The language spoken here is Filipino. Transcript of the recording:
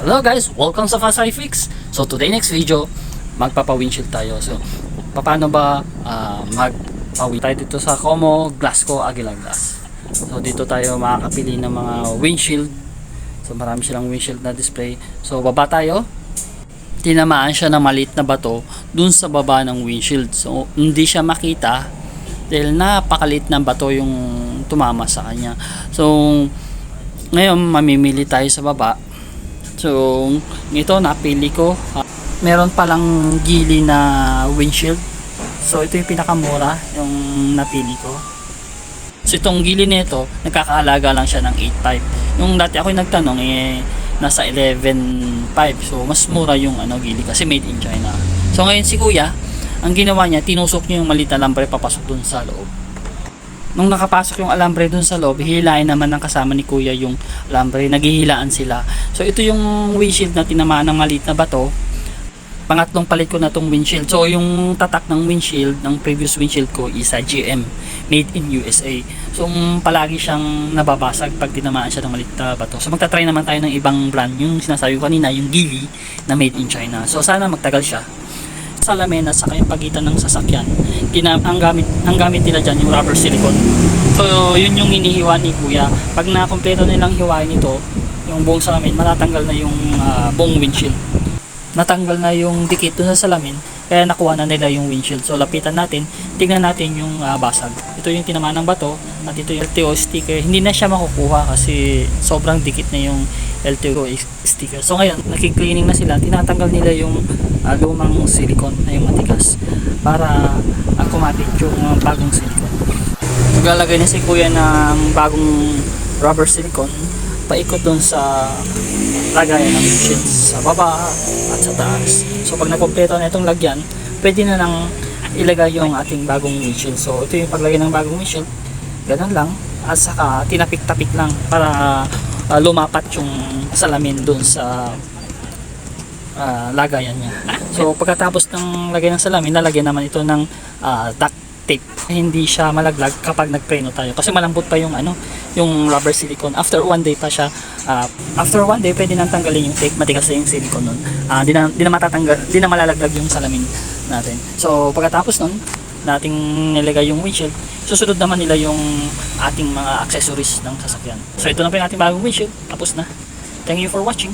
Hello guys, welcome sa Fast Fix. So today next video, magpapa-windshield tayo. So paano ba uh, magpawi tayo dito sa Como Glasgow Aguila Glass. So dito tayo makakapili ng mga windshield. So marami silang windshield na display. So baba tayo. Tinamaan siya ng maliit na bato dun sa baba ng windshield. So hindi siya makita dahil napakalit ng bato yung tumama sa kanya. So ngayon mamimili tayo sa baba So, ito napili ko. Ah, meron palang gili na windshield. So, ito yung pinakamura, yung napili ko. So, itong gili nito, nagkakaalaga lang siya ng 8.5. Yung dati ako yung nagtanong, eh, nasa 11.5. So, mas mura yung ano, gili kasi made in China. So, ngayon si kuya, ang ginawa niya, tinusok niya yung maliit na lambre papasok dun sa loob nung nakapasok yung alambre dun sa loob, hihilain naman ng kasama ni kuya yung alambre, naghihilaan sila. So ito yung windshield na tinamaan ng maliit na bato. Pangatlong palit ko na tong windshield. So yung tatak ng windshield, ng previous windshield ko is a GM, made in USA. So um, palagi siyang nababasag pag tinamaan siya ng maliit na bato. So magta-try naman tayo ng ibang brand, yung sinasabi ko kanina, yung Geely na made in China. So sana magtagal siya salamin at saka yung pagitan ng sasakyan. Gina, ang gamit ang gamit nila diyan yung rubber silicone. So yun yung inihiwa ni Kuya. Pag nakompleto nilang hiwain ito, yung buong salamin, matatanggal na yung ah, buong windshield. Natanggal na yung dikit dun sa salamin, kaya nakuha na nila yung windshield. So lapitan natin, tingnan natin yung ah, basag. Ito yung tinamaan ng bato at ito yung LTO sticker. Hindi na siya makukuha kasi sobrang dikit na yung LTO sticker. So ngayon, nakikleaning na sila. Tinatanggal nila yung ah, lumang silicone na yung matigas para uh, kumapit yung ah, bagong silicone. Maglalagay na si kuya ng bagong rubber silicone paikot dun sa lagayan ng windshield sa baba at sa taas. So pag nakompleto na itong lagyan, pwede na nang ilagay yung ating bagong windshield. So ito yung paglagay ng bagong windshield. Ganun lang. At saka tinapik-tapik lang para ah, lumapat yung salamin dun sa ah, lagayan niya. So pagkatapos ng lagay ng salamin, lalagyan naman ito ng ah, duct tape. Hindi siya malaglag kapag nagpreno tayo kasi malambot pa yung ano, yung rubber silicone. After one day pa siya, ah, after one day pwede nang tanggalin yung tape, matigas na yung silicone nun. Ah, di na, di na matatanggal, di na malalaglag yung salamin natin. So pagkatapos nun, nating nilagay yung windshield, susunod naman nila yung ating mga accessories ng sasakyan. So ito na po yung ating bagong windshield. Tapos na. Thank you for watching.